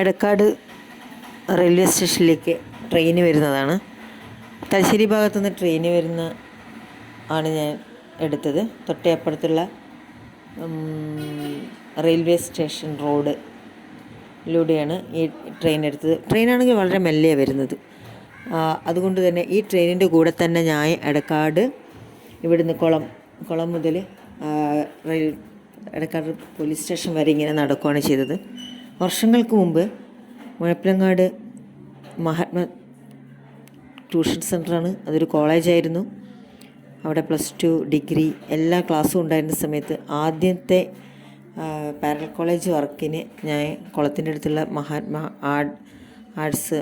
Edakkad railway സ്റ്റേഷനിലേക്ക് train വരുന്നതാണ്. തലശ്ശേരി ഭാഗത്തുനിന്ന് ട്രെയിൻ വരുന്ന ആണ് ഞാൻ എടുത്തത്. തൊട്ടേ അപ്പുറത്തുള്ള റെയിൽവേ സ്റ്റേഷൻ റോഡ് ലൂടെയാണ് ഈ ട്രെയിൻ എടുത്തത്. ട്രെയിനാണെങ്കിൽ വളരെ മെല്ലെ വരുന്നത്. അതുകൊണ്ട് തന്നെ ഈ ട്രെയിനിന്റെ കൂടെ തന്നെ ഞാൻ എടക്കാട് ഇവിടുന്ന് കുളം കുളം മുതൽ റെയിൽ എടക്കാട് പോലീസ് സ്റ്റേഷൻ വരെ ഇങ്ങനെ നടക്കുകയാണ് ചെയ്തത്. വർഷങ്ങൾക്ക് മുമ്പ് മുഴപ്പിലങ്ങാട് മഹാത്മ ട്യൂഷൻ സെന്ററാണ്. അതൊരു കോളേജായിരുന്നു. അവിടെ പ്ലസ് ടു ഡിഗ്രി എല്ലാ ക്ലാസ്സും ഉണ്ടായിരുന്ന സമയത്ത് ആദ്യത്തെ പാരൽ കോളേജ് വർക്കിന് ഞാൻ കുളത്തിന്റെ അടുത്തുള്ള Mahatma art arts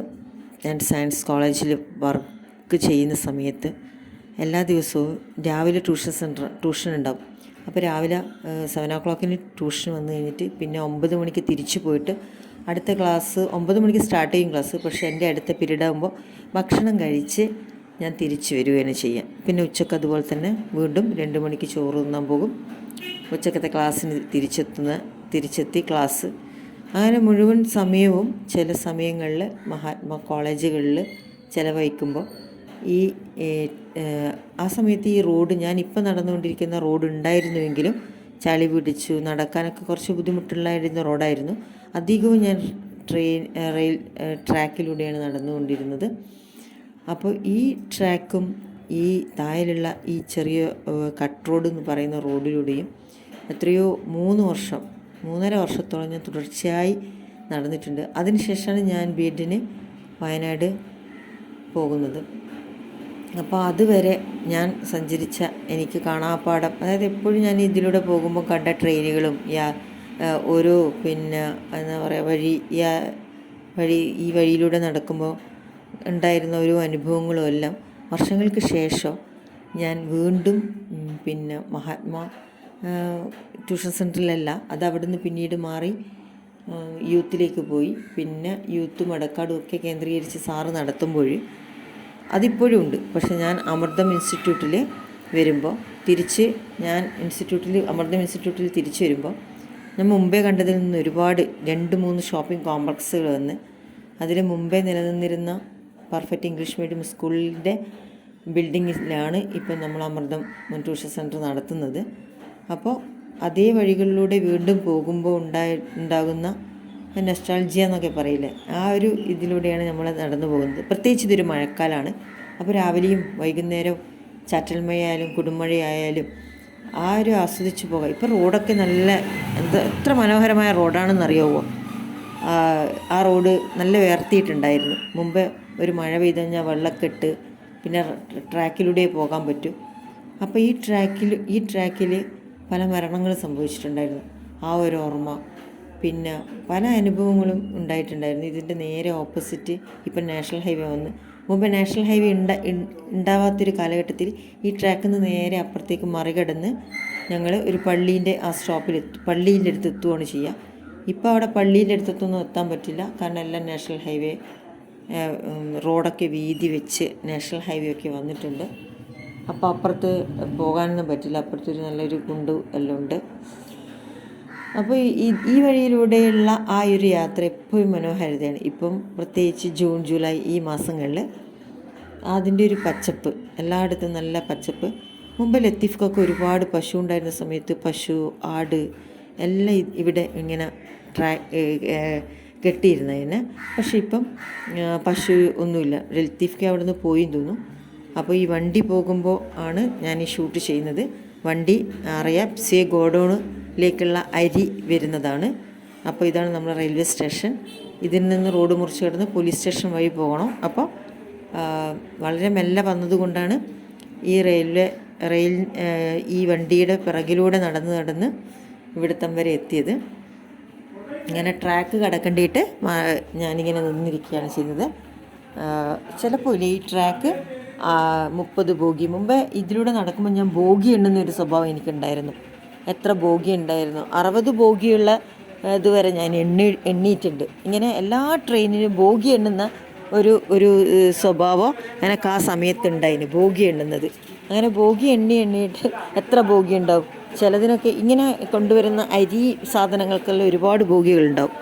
and science കോളേജിൽ വർക്ക് ചെയ്യുന്ന സമയത്ത് എല്ലാ ദിവസവും രാവിലെ ട്യൂഷൻ സെന്റർ ട്യൂഷൻ ഉണ്ടാവും. അപ്പോൾ രാവിലെ സെവൻ ഓ ക്ലോക്കിന് ട്യൂഷൻ വന്നു കഴിഞ്ഞിട്ട് പിന്നെ ഒമ്പത് മണിക്ക് തിരിച്ചു പോയിട്ട് അടുത്ത ക്ലാസ് ഒമ്പത് മണിക്ക് സ്റ്റാർട്ട് ചെയ്യും ക്ലാസ് പക്ഷേ എന്റെ അടുത്ത പീരീഡ് ആകുമ്പോൾ ഭക്ഷണം കഴിച്ച് ഞാൻ തിരിച്ചു വരികയാണ് ചെയ്യാം പിന്നെ ഉച്ചയ്ക്ക് അതുപോലെ തന്നെ വീണ്ടും രണ്ട് മണിക്ക് ചോറ് തിന്നാൻ പോകും. ഉച്ചക്കത്തെ ക്ലാസ്സിന് തിരിച്ചെത്തുന്ന തിരിച്ചെത്തി ക്ലാസ് അങ്ങനെ മുഴുവൻ സമയവും ചില സമയങ്ങളിൽ മഹാത്മാ കോളേജുകളിൽ ചിലവഴിക്കുമ്പോൾ ഈ ആ സമയത്ത് ഈ റോഡ് ഞാൻ ഇപ്പം നടന്നുകൊണ്ടിരിക്കുന്ന റോഡ് ഉണ്ടായിരുന്നുവെങ്കിലും ചളി പിടിച്ചു നടക്കാനൊക്കെ കുറച്ച് ബുദ്ധിമുട്ടുള്ളായിരുന്ന റോഡായിരുന്നു. അധികവും ഞാൻ ട്രെയിൻ റെയിൽ ട്രാക്കിലൂടെയാണ് നടന്നുകൊണ്ടിരുന്നത്. അപ്പോൾ ഈ ട്രാക്കും ഈ താഴെയുള്ള ഈ ചെറിയ കട്ട് റോഡ് എന്ന് പറയുന്ന റോഡിലൂടെയും എത്രയോ മൂന്ന് വർഷം മൂന്നര വർഷത്തോളം ഞാൻ തുടർച്ചയായി നടന്നിട്ടുണ്ട്. അതിനുശേഷമാണ് ഞാൻ ബി എഡിന് വയനാട് പോകുന്നത്. അപ്പോൾ അതുവരെ ഞാൻ സഞ്ചരിച്ച എനിക്ക് കാണാപ്പാടം അതായത് എപ്പോഴും ഞാൻ ഇതിലൂടെ പോകുമ്പോൾ കണ്ട ട്രെയിനുകളും യാ ഓരോ പിന്നെ എന്താ പറയുക വഴി യാ വഴി ഈ വഴിയിലൂടെ നടക്കുമ്പോൾ ഉണ്ടായിരുന്ന ഓരോ അനുഭവങ്ങളും എല്ലാം വർഷങ്ങൾക്ക് ശേഷം ഞാൻ വീണ്ടും പിന്നെ മഹാത്മാ ട്യൂഷൻ സെന്ററിലല്ല അത് അവിടെ നിന്ന് പിന്നീട് മാറി യൂത്തിലേക്ക് പോയി. പിന്നെ യൂത്തും അടക്കാടും ഒക്കെ കേന്ദ്രീകരിച്ച് സാറ് നടത്തുമ്പോൾ അതിപ്പോഴും ഉണ്ട്. പക്ഷെ ഞാൻ അമൃതം ഇൻസ്റ്റിറ്റ്യൂട്ടിൽ വരുമ്പോൾ തിരിച്ച് ഞാൻ ഇൻസ്റ്റിറ്റ്യൂട്ടിൽ അമൃതം ഇൻസ്റ്റിറ്റ്യൂട്ടിൽ തിരിച്ച് വരുമ്പോൾ ഞാൻ മുമ്പേ കണ്ടതിൽ നിന്ന് ഒരുപാട് രണ്ട് മൂന്ന് ഷോപ്പിംഗ് കോംപ്ലക്സുകൾ വന്ന് അതിൽ മുമ്പേ നിലനിന്നിരുന്ന പെർഫെക്റ്റ് ഇംഗ്ലീഷ് മീഡിയം സ്കൂളിന്റെ ബിൽഡിങ്ങിലാണ് ഇപ്പം നമ്മൾ അമൃതം ട്യൂഷൻ സെന്റർ നടത്തുന്നത്. അപ്പോൾ അതേ വഴികളിലൂടെ വീണ്ടും പോകുമ്പോൾ ഉണ്ടായി ഉണ്ടാകുന്ന നെസ്റ്റാൾജിയ എന്നൊക്കെ പറയില്ലേ? ആ ഒരു ഇതിലൂടെയാണ് നമ്മൾ നടന്നു പോകുന്നത്. പ്രത്യേകിച്ച് ഇതൊരു മഴക്കാലമാണ് അപ്പോൾ രാവിലെയും വൈകുന്നേരവും ചാറ്റൽ മഴയായാലും കൊടുമഴയായാലും ആ ഒരു ആസ്വദിച്ച് പോകാം. ഇപ്പോൾ റോഡൊക്കെ നല്ല എന്താ എത്ര മനോഹരമായ റോഡാണെന്ന് അറിയാവോ ആ റോഡ് നല്ല ഉയർത്തിയിട്ടുണ്ടായിരുന്നു മുമ്പ് ഒരു മഴ പെയ്ത് കഴിഞ്ഞാൽ വെള്ളക്കെട്ട് പിന്നെ ട്രാക്കിലൂടെ പോകാൻ പറ്റും. അപ്പോൾ ഈ ട്രാക്കിൽ ഈ ട്രാക്കിൽ പല മരണങ്ങൾ സംഭവിച്ചിട്ടുണ്ടായിരുന്നു. ആ ഒരു ഓർമ്മ. പിന്നെ പല അനുഭവങ്ങളും ഉണ്ടായിട്ടുണ്ടായിരുന്നു. ഇതിന്റെ നേരെ ഓപ്പോസിറ്റ് ഇപ്പം നാഷണൽ ഹൈവേ വന്ന്. മുമ്പ് നാഷണൽ ഹൈവേ ഉണ്ട ഉണ്ടാവാത്തൊരു കാലഘട്ടത്തിൽ ഈ ട്രാക്കിൽ നിന്ന് നേരെ അപ്പുറത്തേക്ക് മറികടന്ന് ഞങ്ങൾ ഒരു പള്ളീന്റെ ആ സ്റ്റോപ്പിൽ പള്ളീന്റെ അടുത്ത് എത്തുകയാണ് ചെയ്യുക ഇപ്പോൾ അവിടെ പള്ളീന്റെ അടുത്തൊന്നും എത്താൻ പറ്റില്ല. കാരണം എല്ലാം നാഷണൽ ഹൈവേ റോഡൊക്കെ വീതി വെച്ച് നാഷണൽ ഹൈവേ ഒക്കെ വന്നിട്ടുണ്ട്. അപ്പോൾ അപ്പുറത്ത് പോകാനൊന്നും പറ്റില്ല. അപ്പുറത്തൊരു നല്ലൊരു കുണ്ട് എല്ലാം ഉണ്ട്. അപ്പോൾ ഈ വഴിയിലൂടെയുള്ള ആ ഒരു യാത്ര എപ്പോഴും മനോഹാരിതയാണ്. ഇപ്പം പ്രത്യേകിച്ച് ജൂൺ ജൂലൈ ഈ മാസങ്ങളിൽ അതിന്റെ ഒരു പച്ചപ്പ് എല്ലായിടത്തും നല്ല പച്ചപ്പ്. മുമ്പ് ലത്തീഫ്ക്കൊക്കെ ഒരുപാട് പശു ഉണ്ടായിരുന്ന സമയത്ത് പശു ആട് എല്ലാം ഇവിടെ ഇങ്ങനെ ട്രാ കെട്ടിയിരുന്നതിന്. പക്ഷേ ഇപ്പം പശു ഒന്നുമില്ല. ലത്തീഫ്ക്ക് അവിടെ നിന്ന് പോയി തോന്നും അപ്പോൾ ഈ വണ്ടി പോകുമ്പോൾ ആണ് ഞാൻ ഈ ഷൂട്ട് ചെയ്യുന്നത്. വണ്ടി അറിയാം സേ ഗോഡൗണിലേക്കുള്ള അരി വരുന്നതാണ്. അപ്പോൾ ഇതാണ് നമ്മുടെ റെയിൽവേ സ്റ്റേഷൻ. ഇതിൽ നിന്ന് റോഡ് മുറിച്ച് കിടന്ന് പോലീസ് സ്റ്റേഷൻ വഴി പോകണം. അപ്പോൾ വളരെ മെല്ലെ വന്നതുകൊണ്ടാണ് ഈ റെയിൽവേ റെയിൽ ഈ വണ്ടിയുടെ പിറകിലൂടെ നടന്ന് നടന്ന് ഇവിടുത്തം വരെ എത്തിയത്. ഇങ്ങനെ ട്രാക്ക് കടക്കേണ്ടിയിട്ട് ഞാനിങ്ങനെ നിന്നിരിക്കുകയാണ് ചെയ്യുന്നത്. ചിലപ്പോൾ ഈ ട്രാക്ക് മുപ്പത് ബോഗി. മുമ്പേ ഇതിലൂടെ നടക്കുമ്പോൾ ഞാൻ ബോഗി എണ്ണുന്ന ഒരു സ്വഭാവം എനിക്കുണ്ടായിരുന്നു. എത്ര ബോഗി ഉണ്ടായിരുന്നു അറുപത് ബോഗിയുള്ള ഇതുവരെ ഞാൻ എണ്ണി എണ്ണിയിട്ടുണ്ട് ഇങ്ങനെ എല്ലാ ട്രെയിനിനും ബോഗി എണ്ണുന്ന ഒരു ഒരു സ്വഭാവം എനിക്ക് ആ സമയത്ത് ഉണ്ടായിന് ബോഗി എണ്ണുന്നത്. അങ്ങനെ ബോഗി എണ്ണി എണ്ണിയിട്ട് എത്ര ബോഗി ഉണ്ടാവും ചിലതിനൊക്കെ ഇങ്ങനെ കൊണ്ടുവരുന്ന അരി സാധനങ്ങൾക്കെല്ലാം ഒരുപാട് ബോഗികളുണ്ടാവും.